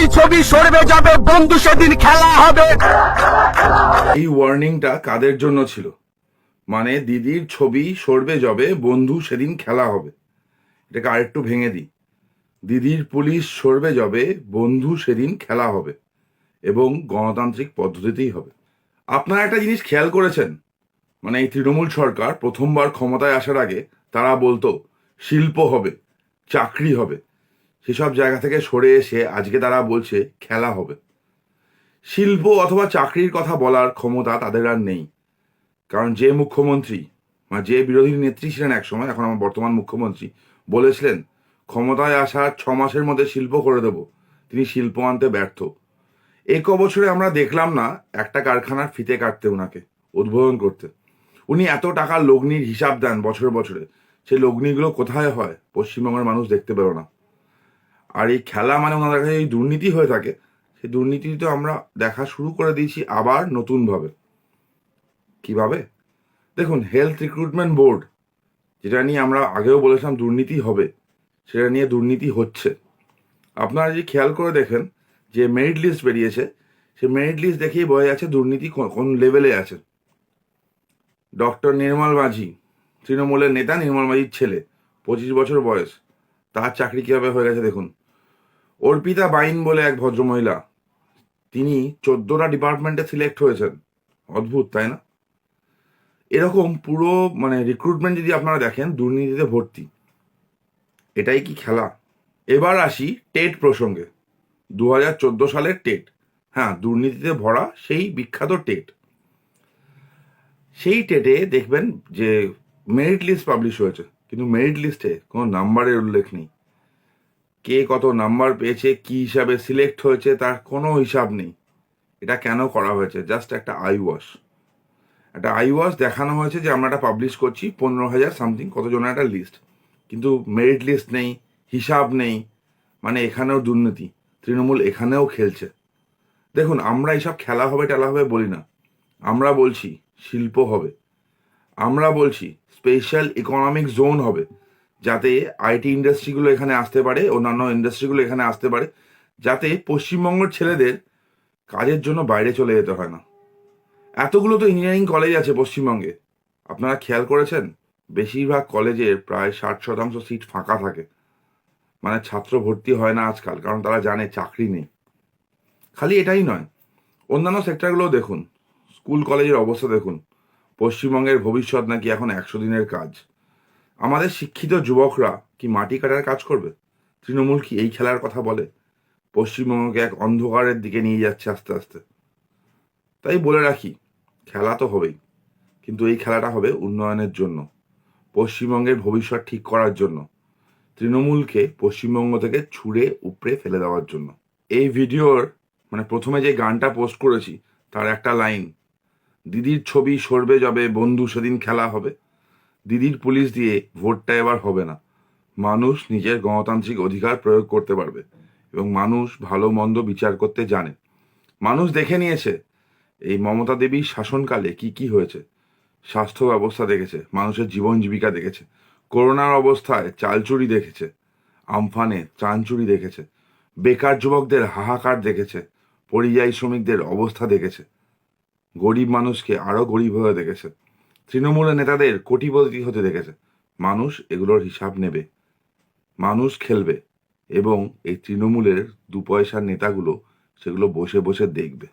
দিদির ছবি সরবে যাবে, বন্ধু, সেদিন খেলা হবে। এই ওয়ার্নিংটা কাদের জন্য ছিল? মানে দিদির ছবি সরবে যাবে, বন্ধু, সেদিন খেলা হবে। এটাকে আরেকটু ভেঙে দিই। দিদির পুলিশ সরবে যাবে, বন্ধু, সেদিন খেলা হবে। এবং গণতান্ত্রিক পদ্ধতিতেই হবে। আপনারা একটা জিনিস খেয়াল করেছেন? মানে এই তৃণমূল সরকার প্রথমবার ক্ষমতায় আসার আগে তারা বলতো, শিল্প হবে, চাকরি হবে। সেসব জায়গা থেকে সরে এসে আজকে তারা বলছে খেলা হবে। শিল্প অথবা চাকরির কথা বলার ক্ষমতা তাদের আর নেই। কারণ যে মুখ্যমন্ত্রী বা যে বিরোধী নেত্রী ছিলেন একসময়, এখন আমার বর্তমান মুখ্যমন্ত্রী, বলেছিলেন, ক্ষমতায় আসার ছ মাসের মধ্যে শিল্প করে দেব। তিনি শিল্প আনতে ব্যর্থ। এক বছরে আমরা দেখলাম না, একটা কারখানার ফিতে কাটতে ওনাকে উদ্বোধন করতে। উনি এত টাকা লগ্নির হিসাব দেন বছরে বছরে। সেই লগ্নিগুলো কোথায় হয়? পশ্চিমবঙ্গের মানুষ দেখতে পেল না। আর এই খেলা মানে ওনাদের কাছে এই দুর্নীতি হয়ে থাকে, সেই দুর্নীতি তো আমরা দেখা শুরু করে দিয়েছি আবার নতুনভাবে। কীভাবে? দেখুন হেলথ রিক্রুটমেন্ট বোর্ড যেটা নিয়ে আমরা আগেও বলেছিলাম দুর্নীতি হবে, সেটা নিয়ে দুর্নীতি হচ্ছে। আপনারা যদি খেয়াল করে দেখেন, যে মেরিট লিস্ট বেরিয়েছে সে মেরিট লিস্ট দেখেই বোঝা যাচ্ছে দুর্নীতি কোন- কোন লেভেলে আছে। ডক্টর নির্মল মাঝি তৃণমূলের নেতা নির্মল মাঝির ছেলে, পঁচিশ বছর বয়স, তার চাকরি কীভাবে হয়ে গেছে দেখুন। অর্পিতা বাইন বলে এক ভদ্রমহিলা। তিনি চোদ্দটা ডিপার্টমেন্টে সিলেক্ট হয়েছেন। অদ্ভুত, তাই না? এরকম পুরো মানে রিক্রুটমেন্ট যদি আপনারা দেখেন, দুর্নীতিতে ভর্তি। এটাই কি খেলা? এবার আসি টেট প্রসঙ্গে। দু হাজার চোদ্দ সালের টেট। হ্যাঁ দুর্নীতিতে ভরা সেই বিখ্যাত টেট। সেই টেটে দেখবেন যে মেরিট লিস্ট পাবলিশ হয়েছে। কিন্তু মেরিট লিস্টে কোনো নাম্বারের উল্লেখ নেই। কে কত নাম্বার পেয়েছে, কি হিসাবে সিলেক্ট হয়েছে, তার কোনো হিসাব নেই। এটা কেন করা হয়েছে? জাস্ট একটা আই ওয়াশ একটা আই ওয়াশ দেখানো হয়েছে যে আমরা একটা পাবলিশ করছি, পনেরো হাজার সামথিং কতজনের একটা লিস্ট কিন্তু মেরিট লিস্ট নেই, হিসাব নেই মানে এখানেও দুর্নীতি। তৃণমূল এখানেও খেলছে। দেখুন, আমরা এইসব খেলা হবে টেলা হবে বলি না। আমরা বলছি শিল্প হবে। আমরা বলছি স্পেশাল ইকোনমিক জোন হবে। যাতে আইটি ইন্ডাস্ট্রিগুলো এখানে আসতে পারে, অন্যান্য ইন্ডাস্ট্রিগুলো এখানে আসতে পারে, যাতে পশ্চিমবঙ্গের ছেলেদের কাজের জন্য বাইরে চলে যেতে হয় না। এতগুলো তো ইঞ্জিনিয়ারিং কলেজ আছে পশ্চিমবঙ্গে। আপনারা খেয়াল করেছেন? বেশিরভাগ কলেজের প্রায় ষাট শতাংশ সিট ফাঁকা থাকে। মানে ছাত্র ভর্তি হয় না আজকাল, কারণ তারা জানে চাকরি নেই। খালি এটাই নয়। অন্যান্য সেক্টরগুলোও দেখুন। স্কুল কলেজের অবস্থা দেখুন। পশ্চিমবঙ্গের ভবিষ্যৎ নাকি এখন একশো দিনের কাজ। আমাদের শিক্ষিত যুবকরা কি মাটি কাটার কাজ করবে? তৃণমূল কি এই খেলার কথা বলে? পশ্চিমবঙ্গকে এক অন্ধকারের দিকে নিয়ে যাচ্ছে আস্তে আস্তে। তাই বলে রাখি, খেলা তো হবেই, কিন্তু এই খেলাটা হবে উন্নয়নের জন্য, পশ্চিমবঙ্গের ভবিষ্যৎ ঠিক করার জন্য, তৃণমূলকে পশ্চিমবঙ্গ থেকে ছুঁড়ে উপড়ে ফেলে দেওয়ার জন্য। এই ভিডিওর মানে প্রথমে যে গানটা পোস্ট করেছি, তার একটা লাইন, দিদির ছবি সরবে যাবে বন্ধু সেদিন খেলা হবে। দিদির পুলিশ দিয়ে ভোটটা এবার হবে না। মানুষ নিজের গণতান্ত্রিক অধিকার প্রয়োগ করতে পারবে এবং মানুষ ভালো মন্দ বিচার করতে জানে। মানুষ দেখে নিয়েছে এই মমতা দেবীর শাসনকালে কি কি হয়েছে। স্বাস্থ্য ব্যবস্থা দেখেছে, মানুষের জীবন জীবিকা দেখেছে, করোনার অবস্থায় চাল চুরি দেখেছে, আমফানে ত্রাণ চুরি দেখেছে, বেকার যুবকদের হাহাকার দেখেছে, পরিযায়ী শ্রমিকদের অবস্থা দেখেছে। গরিব মানুষকে আরও গরিব হয়ে দেখেছে। তৃণমূলের নেতাদের কোটিপতি হতে দেখেছে। মানুষ এগুলোর হিসাব নেবে, মানুষ খেলবে এবং এই তৃণমূলের দু পয়সার নেতাগুলো সেগুলো বসে বসে দেখবে।